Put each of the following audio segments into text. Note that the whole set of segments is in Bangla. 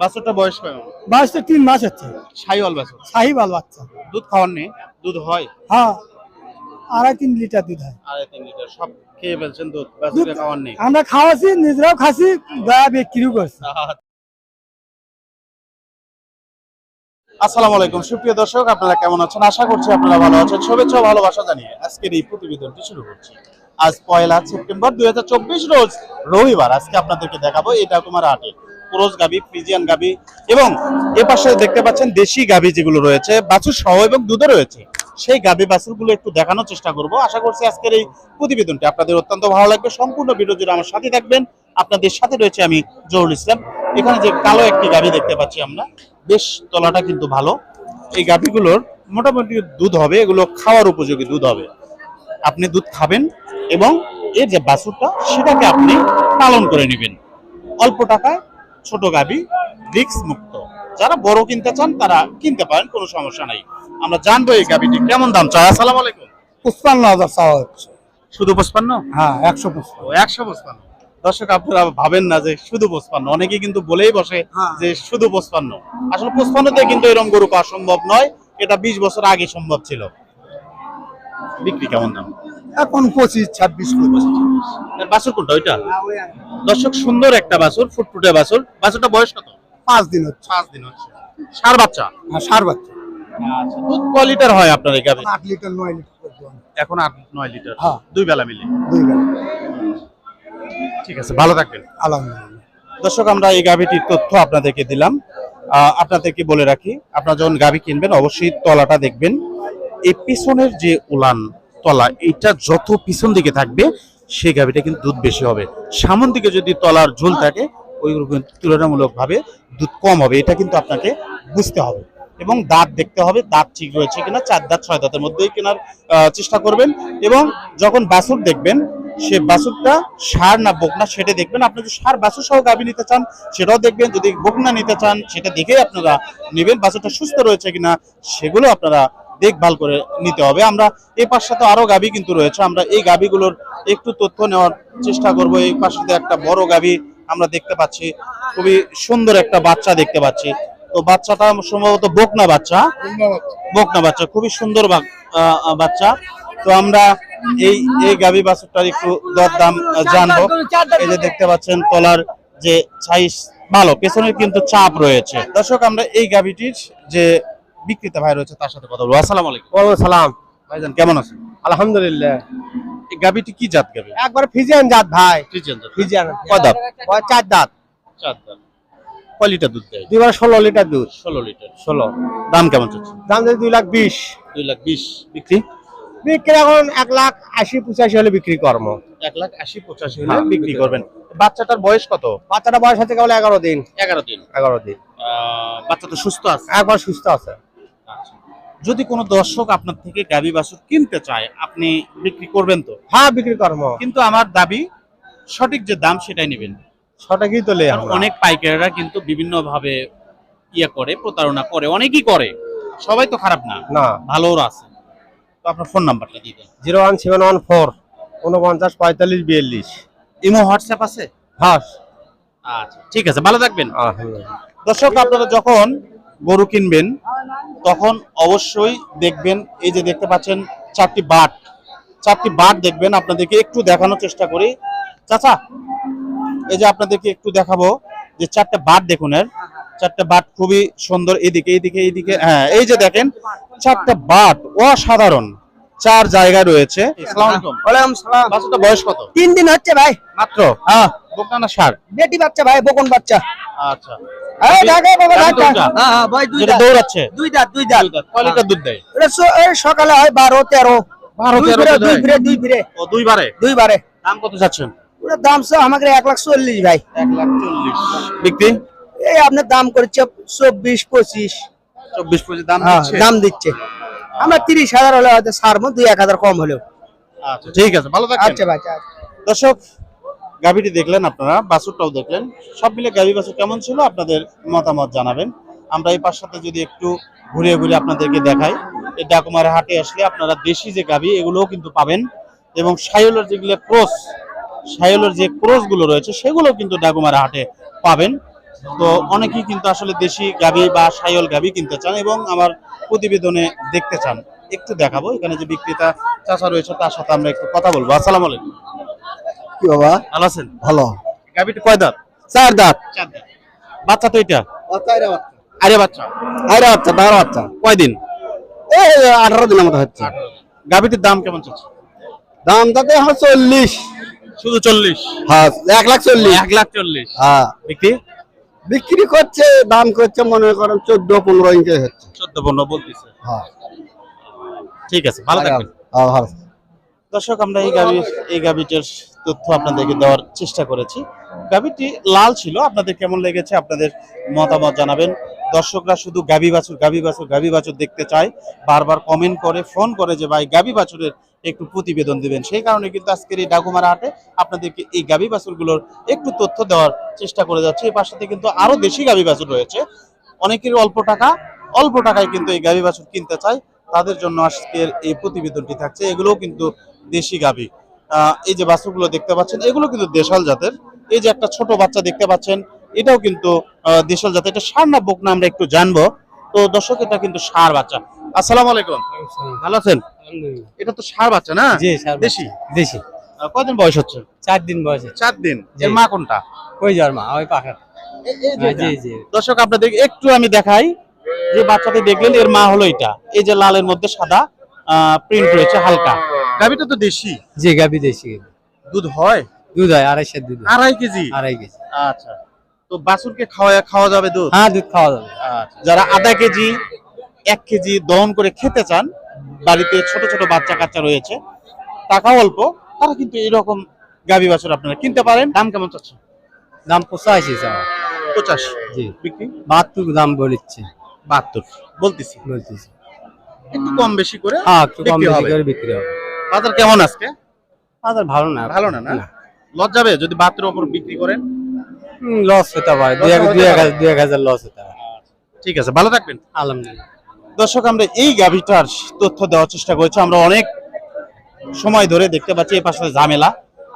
বাছুরটা বয়স কেমন? তিন মাস হচ্ছে। সাইওয়াল বাছুর সাহিবাল বাচ্চা। দুধ খাওয়ার নেই? দুধ হয়? হ্যাঁ। আড়াই তিন লিটার দুধ হয়। আড়াই তিন লিটার। সব খেয়ে ফেলছেন দুধ বাছুরকে খাওয়ার নেই। আমরা খাওয়াছি নিজেরাও খাসি গা বিক্রিও করছি। আসসালামু আলাইকুম। সুপ্রিয় দর্শক আপনারা কেমন আছেন? আশা করছি আপনারা ভালো আছেন। শুভেচ্ছা ভালোবাসা জানিয়ে আজকের এই প্রতিবেদনটি শুরু করছি। আজ পয়লা সেপ্টেম্বর দুই হাজার চব্বিশ রোজ রবিবার। আজকে আপনাদেরকে দেখাবো এটা কুমার হাটে পুরোজ গাবি, ফ্রিজিয়ান গাবি এবং এ পাশে দেখতে পাচ্ছেন দেশি গাবি যেগুলো রয়েছে, বাছুর সহ এবং দুধে রয়েছে। সেই গাবি বাছুরগুলো একটু দেখানোর চেষ্টা করব। আশা করছি আজকের এই প্রতিবেদনটি আপনাদের অত্যন্ত ভালো লাগবে। সম্পূর্ণ ভিডিও জুড়ে আমার সাথে থাকবেন। আপনাদের সাথে রয়েছে আমি জহুরুল ইসলাম। এখানে যে কালো একটি গাবি দেখতে পাচ্ছি আমরা, বেশ তলাটা কিন্তু ভালো। এই গাভিগুলোর মোটামুটি দুধ হবে, এগুলো খাওয়ার উপযোগী দুধ হবে। আপনি দুধ খাবেন এবং এর যে বাছুরটা, সেটাকে আপনি পালন করে নেবেন। অল্প টাকায় ছোট গাভি রিক্স মুক্ত। যারা বড় কিনতে চান তারা কিনতে পারেন কোনো সমস্যা নাই। আমরা জানব এই গাভিটি কেমন দাম চাই আসসালামু আলাইকুম। পুষ্পান্ন হাজার চাওয়া হচ্ছে। শুধু পঁচপান্ন? হ্যাঁ একশো পুষ্প একশো পঁচপান্ন। দর্শক আপনারা ভাবেন না যে শুধু পঁচপান্ন। অনেকে কিন্তু বলেই বসে হ্যাঁ। যে শুধু পঁচপান্ন। আসলে পঁচপান্নতে কিন্তু এরকম গরু পাওয়া সম্ভব নয়। এটা বিশ বছর আগে সম্ভব ছিল। বিক্রি কেমন দাম? এখন পঁচিশ ছাব্বিশ বাছুর কোনটা? ওইটা? দর্শক সুন্দর একটা বাছুর ফুটফুটে বাছুর। বাছুরটা বয়স কত? পাঁচ দিন হচ্ছে। পাঁচ দিন হচ্ছে। সার বাচ্চা? হ্যাঁ সার বাচ্চা। আচ্ছা দুধ ক লিটার হয় আপনার আট লিটার নয় লিটার এখন আট নয় লিটার। হ্যাঁ। দুই বেলা মিলে? দুই বেলা। ঠিক আছে ভালো থাকবেন। আলহামদুলিল্লাহ। দর্শক আমরা এই গাভীটির তথ্য আপনাদেরকে দিলাম। আহ, আপনাদেরকে বলে রাখি আপনারা যখন গাভী কিনবেন অবশ্যই তলাটা দেখবেন। এই পিছনের যে উলান তলা, এটা যত পিছন দিকে থাকবে, সেই গাভীটা কিন্তু দুধ বেশি হবে। সামন দিকে যদি তলার ঝোল থাকে কিন্তু তুলনামূলকভাবে দুধ কম হবে, এটা কিন্তু আপনাকে বুঝতে হবে। এবং দাঁত দেখতে হবে, দাঁত ঠিক রয়েছে কিনা, চার দাঁত, ছয় দাঁতের মধ্যেই কেনার চেষ্টা করবেন। এবং যখন বাছুর দেখবেন, সে বাছুরটা সার না বকনা সেটা দেখবেন। আপনি যদি সার বাছুর সহ গাভী নিতে চান, সেটাও দেখবেন। যদি বকনা নিতে চান, সেটা দেখেই আপনারা নেবেন। বাছুরটা সুস্থ রয়েছে কিনা, সেগুলো আপনারা দেখভাল করে নিতে হবে। আমরা এই পাশে তো আরও গাভী কিন্তু রয়েছে। আমরা এই গাভীগুলোর একটু তথ্য নেওয়ার চেষ্টা করব। এই পাশে একটা বড় গাভী আমরা দেখতে পাচ্ছি। খুবই সুন্দর একটা বাচ্চা দেখতে পাচ্ছি। তো বাচ্চাটা সম্ভবত বকনা বাচ্চা। বকনা বাচ্চা খুবই সুন্দর বাচ্চা। তো আমরা এই এই গাভী বাছুরটার একটু দরদাম জানব। এই যে দেখতে পাচ্ছেন তলার যে সাইজ ভালো পেছনের কিন্তু চাপ রয়েছে। দর্শক আমরা এই গাভীটির যে বিক্রেতা ভাই রয়েছে তার সাথে কথা বলব। আসসালামু আলাইকুম। ওয়ালাইকুম সালাম ভাইজান কেমন আছেন? আলহামদুলিল্লাহ। এই গাভীটি কি জাত গাভী? একবার ফিজিয়ান জাত ভাই। ফ্রিজিয়ান জাত। ফিজিয়ান। কয় দাঁত? ওই চার দাঁত? চার দাঁত। কয় লিটার দুধ দেয়? দুইবার ষোলো লিটার দুধ। ষোলো লিটার। ষোলো। দাম কেমন চলছে? দাম যদি দুই লাখ বিশ। দুই লাখ বিশ বিক্রি? বিক্রি এখন এক লাখ আশি পঁচাশি হলে বিক্রি কর্ম। এক লাখ আশি পঁচাশি হলে বিক্রি করবেন। বাচ্চাটার বয়স কত? বাচ্চাটা বয়স হচ্ছে কেবল এগারো দিন। এগারো দিন। এগারো দিন। বাচ্চা তো সুস্থ আছে? একবার সুস্থ আছে। যদি কোনো দর্শক আপনার থেকে গাবি বাছুর কিনতে চায় আপনি বিক্রি করবেন তো? হ্যাঁ বিক্রি কর্ম কিন্তু আমার দাবি সঠিক যে দাম সেটাই নেবেন। সঠিকই কারণ অনেক পাইকারেরা কিন্তু বিভিন্ন ভাবে ইয়ে করে প্রতারণা করে অনেকেই করে। সবাই তো খারাপ না। না। ভালোও আছে। তো আপনার ফোন নাম্বারটা দিয়ে দেন। Zero one seven one four উনপঞ্চাশ পঁয়তাল্লিশ বিয়াল্লিশ। ইমো হোয়াটসঅ্যাপ আছে? হ্যাঁ। আচ্ছা ঠিক আছে ভালো থাকবেন। দর্শক আপনারা যখন গরু কিনবেন তখন অবশ্যই দেখবেন এই যে দেখতে পাচ্ছেন চারটি বাট। চারটি বাট দেখবেন আপনাদেরকে একটু দেখানোর চেষ্টা করি। চাচা এই যে আপনাদেরকে একটু দেখাবো যে চারটা বাট দেখুন এর। চারটা বাট খুবই সুন্দর এদিকে এইদিকে এইদিকে হ্যাঁ এই যে দেখেন চারটা বাট অসাধারণ। চার জায়গা রয়েছে। বয়স কত? তিন দিন হচ্ছে ভাই। মাত্র? হ্যাঁ। বোকা না সার? বেটি বাচ্চা ভাই বকন বাচ্চা। আচ্ছা। হ্যাঁ হ্যাঁ দৌড়াচ্ছে। দুই দাঁত দুই দাঁত। লিটার দুধ দেয়। সকালে হয় বারো তেরো। বারো তেরো দুই ফিরে দুই ফিরে ও দুইবারে দুই বারে। দাম কত চাচ্ছেন? ওটা দাম সব আমাকে এক লাখ চল্লিশ ভাই। এক লাখ চল্লিশ। বিক্রি? এই আপনার দাম করেছে চব্বিশ পঁচিশ। চব্বিশ পঁচিশ দাম হ্যাঁ, দিচ্ছে? দাম দিচ্ছে। আমরা তিরিশ হাজার হলে হয়তো ছাড়বো দুই এক হাজার কম হলেও। আচ্ছা ঠিক আছে ভালো আচ্ছা ভাই আচ্ছা। দর্শক গাভীটি দেখলেন আপনারা, বাছুরটাও দেখলেন। সব মিলে গাভী বাছুর কেমন ছিল আপনাদের মতামত জানাবেন। আমরা এই পাশাতে যদি একটু ঘুরিয়ে ঘুরিয়ে আপনাদেরকে দেখাই, এই ডাকুমার হাটে আসলে আপনারা দেশি যে গাভী, এগুলোও কিন্তু পাবেন। এবং সাইলের যেগুলো ক্রস সাইলের যে ক্রসগুলো রয়েছে সেগুলো কিন্তু ডাকুমার হাটে পাবেন। তো অনেকেই কিন্তু আসলে দেশি গাভী বা সাইল গাভী কিনতে চান এবং আমার প্রতিবেদনে দেখতে চান। একটু দেখাবো, এখানে যে বিক্রেতা চাচা রয়েছে, তার সাথে আমরা একটু কথা বলব। আসসালামু আলাইকুম। কি বাবা? ভালো আছেন? ভালো। কয় দাঁত? চার দাঁত। চার দাঁত। বাচ্চা তো এটা? আরে আরে বাচ্চা। বাচ্চা? বারো বাচ্চা কয়দিন? এই আঠারো দিনের মতো হচ্ছে। গাভীটির দাম কেমন চলছে? দাম তাতে এখন চল্লিশ। শুধু চল্লিশ? হ্যাঁ এক লাখ চল্লিশ। এক লাখ চল্লিশ। হ্যাঁ। বিক্রি? বিক্রি করছে দাম করছে মনে করেন চোদ্দ পনেরো ইঞ্চি হচ্ছে। চোদ্দ পনেরো বলতেছে। হ্যাঁ। ঠিক আছে ভালো থাকবেন। হ্যাঁ, ভালো। দর্শক আমরা এই গাভি এই গাভিটার তথ্য আপনাদেরকে দেওয়ার চেষ্টা করেছি। গাভিটি লাল ছিল। আপনাদের কেমন লেগেছে আপনাদের মতামত জানাবেন। দর্শকরা শুধু গাভি বাছুর গাভি বাছুর গাভি বাছুর দেখতে চায়। বারবার কমেন্ট করে ফোন করে যে, ভাই, গাভি বাছুরের একটু প্রতিবেদন দিবেন। সেই কারণে কিন্তু আজকের এই ডাকুমারা হাটে আপনাদেরকে এই গাভি বাছুরগুলোর একটু তথ্য দেওয়ার চেষ্টা করে যাচ্ছে। এই পাশাতে কিন্তু আরও দেশি গাভি বাছুর রয়েছে। অনেকের অল্প টাকা, অল্প টাকায় কিন্তু এই গাভি বাছুর কিনতে চায়। তাদের জন্য আজকের এই প্রতিবেদনটি থাকছে। এগুলোও কিন্তু দেশি গাভি। এই যে বাছুরগুলো দেখতে পাচ্ছেন এগুলো কিন্তু দেশাল জাতের। এই যে একটা ছোট বাচ্চা দেখতে পাচ্ছেন এটাও কিন্তু দেশাল জাতের। এটা সার না বোক না আমরা একটু জানব। তো দর্শক এটা কিন্তু সার বাচ্চা। আসসালামু আলাইকুম। ভালো আছেন? এটা তো সার বাচ্চা না? জি দেশি? দেশি। আহ, কয়দিন বয়স হচ্ছে? চার দিন বয়সে চার দিন। এর মা কোনটা? ওই জন্মা ওই পাখা হ্যাঁ, দর্শক আপনাদের একটু আমি দেখাই। যে বাচ্চাটি দেখলেন এর মা হলো এটা। এই যে লালের মধ্যে সাদা প্রিন্ট রয়েছে হালকা। গাভিটা তো দেশি। জি গাবি দেশি দুধ হয়? দুধ হয় আড়াইশের দুধ আড়াই কেজি? আড়াই কেজি। আচ্ছা। তো বাছুরকে খাওয়া খাওয়া যাবে দুধ? হ্যাঁ দুধ খাওয়া যাবে। আচ্ছা। যারা আধা কেজি এক কেজি দহন করে খেতে চান বাড়িতে ছোট ছোট বাচ্চা কাচ্চা রয়েছে টাকা অল্প তারা কিন্তু এরকম গাভী বাছুর আপনারা কিনতে পারেন। দাম কেমন চাচ্ছে দাম পঁচাশি স্যার পঁচাশি? জি। বিক্রি? বাহাত্তর দাম বলিচ্ছে। বাহাত্তর। বলতেছি। বলতেছি। একটু কম বেশি করে হ্যাঁ একটু কম বেশি করে বিক্রি হবে। বাজার কেমন আজকে? বাজার ভালো না। ভালো না না? লস যাবে যদি বাহাত্তর ওপর বিক্রি করেন? লস হতে পারে। দুই এক। হাজার লস হতে পারে। ঠিক আছে ভালো থাকবেন। আলহামদুলিল্লাহ। দর্শক আমরা এই গাভিটার তথ্য দেওয়ার চেষ্টা করেছি। আমরা অনেক সময় ধরে দেখতে পাচ্ছি এই পাশে ঝামেলা।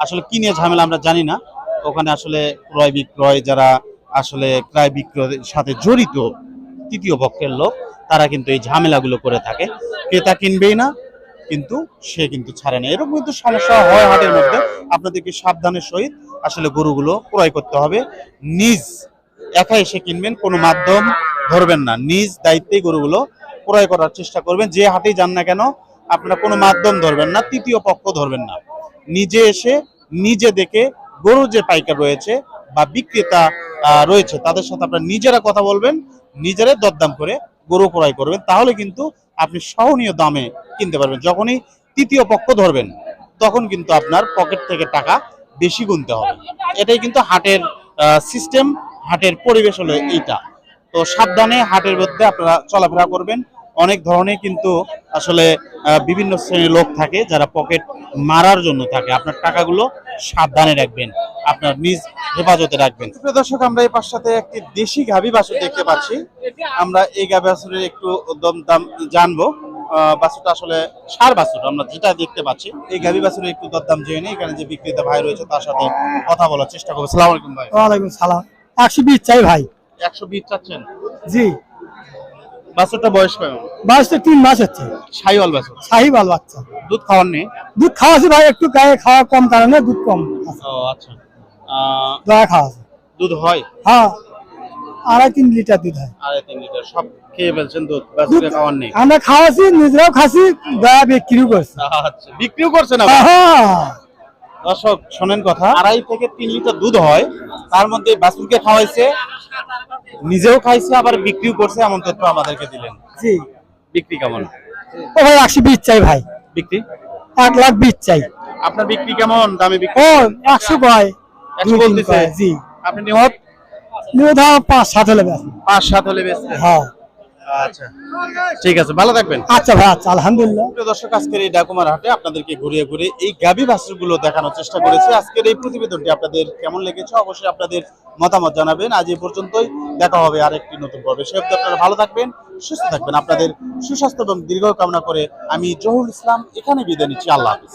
আসলে কি নিয়ে ঝামেলা আমরা জানি না। ওখানে আসলে ক্রয় বিক্রয় যারা আসলে ক্রয় বিক্রয়ের সাথে জড়িত তৃতীয় পক্ষের লোক তারা কিন্তু এই ঝামেলাগুলো করে থাকে। ক্রেতা কিনবেই না কিন্তু সে কিন্তু ছাড়ে না। এরকম কিন্তু সমস্যা হয় হাটের মধ্যে। আপনাদেরকে সাবধানের সহিত আসলে গরুগুলো ক্রয় করতে হবে। নিজ একা এসে কিনবেন, কোনো মাধ্যম ধরবেন না। নিজ দায়িত্বেই গরুগুলো ক্রয় করার চেষ্টা করবেন। যে হাটেই যান না কেন, আপনারা কোনো মাধ্যম ধরবেন না, তৃতীয় পক্ষ ধরবেন না। নিজে এসে, নিজে দেখে গরু যে পাইকার রয়েছে বা বিক্রেতা রয়েছে, তাদের সাথে আপনারা নিজেরা কথা বলবেন, নিজেরাই দরদাম করে গরু ক্রয় করবেন, তাহলে কিন্তু আপনি সহনীয় দামে কিনতে পারবেন। যখনই তৃতীয় পক্ষ ধরবেন, তখন কিন্তু আপনার পকেট থেকে টাকা বেশি গুনতে হবে। এটাই কিন্তু হাটের সিস্টেম হাটের পরিবেশ হলো এইটা। তো সাবধানে হাটের মধ্যে আপনারা চলাফেরা করবেন। অনেক ধরনের কিন্তু আসলে বিভিন্ন শ্রেণির লোক থাকে যারা পকেট মারার জন্য থাকে। আপনার টাকাগুলো সাবধানে রাখবেন আপনার নিজ হেফাজতে রাখবেন। দর্শক আমরা এই পাশটাতে একটি দেশি গাভী বাছুর দেখতে পাচ্ছি। আমরা এই গাভী বাছুরের একটু দম দাম জানব। আহ, বাছুরটা আসলে সার বাছুর আমরা যেটা দেখতে পাচ্ছি এই গাভী বাছুরের একটু দরদাম জেনে নিই। এখানে যে বিক্রেতা ভাই রয়েছে তার সাথে কথা বলার চেষ্টা করব। সালাম আলাইকুম ভাই। ওয়ালাইকুম সালাম। একশো বিশ চাই ভাই। একশো বিশ চাচ্ছেন? জি। বাছুরটা বয়স কেমন? বয়স তিন মাস হচ্ছে। সাইওয়াল বাছুর সাহিবাল বাচ্চা। দুধ খাওয়ার নেই দুধ খাওয়াছি ভাই একটু গায়ে খাওয়া কম কারণে দুধ কম। ও আচ্ছা। দয়া খাওয়াছে। দুধ হয়? হ্যাঁ আড়াই তিন লিটার দুধ হয়। আড়াই তিন লিটার সব খেয়ে ফেলছেন দুধ বাছুরে খাওয়ার নেই আমরা খাওয়াছি নিজেরাও খাসি দয়া বিক্রিও করছি। আচ্ছা বিক্রিও করছেন আবার হ্যাঁ দর্শক শোনেন কথা। আড়াই থেকে তিন লিটার দুধ হয় তার মধ্যে বাছুরকে খাওয়াইছে নিজেও খাইছে আবার বিক্রিও করছে এমন তথ্য আমাদেরকে দিলেন। জি। বিক্রি কেমন? ও ভাই একশো বিশ চাই ভাই। বিক্রি? এক লাখ বিশ চাই। আপনার বিক্রি কেমন? দামে বিক্রি? ও একশো কয়। একশো বলতেছে। জি। আপনি নিহত নিহত পাঁচ সাত হলে বেশ পাঁচ সাত হলে বেশ হ্যাঁ। আচ্ছা। ঠিক আছে ভালো থাকবেন। আচ্ছা ভাই আচ্ছা আলহামদুলিল্লাহ। প্রিয় দর্শক আজকের এই ডাকুমার হাটে আপনাদেরকে ঘুরিয়ে ঘুরে এই বাছুরগুলো দেখানোর চেষ্টা করেছি। আজকের এই প্রতিবেদনটি আপনাদের কেমন লেগেছে অবশ্যই আপনাদের মতামত জানাবেন। আজ এই পর্যন্তই দেখা হবে আরেকটি নতুন পর্বে। সে অবধি আপনারা ভালো থাকবেন সুস্থ থাকবেন। আপনাদের সুস্বাস্থ্য এবং দীর্ঘ কামনা করে আমি জহুল ইসলাম এখানে বিদায় নিচ্ছি। আল্লাহ হাফিজ।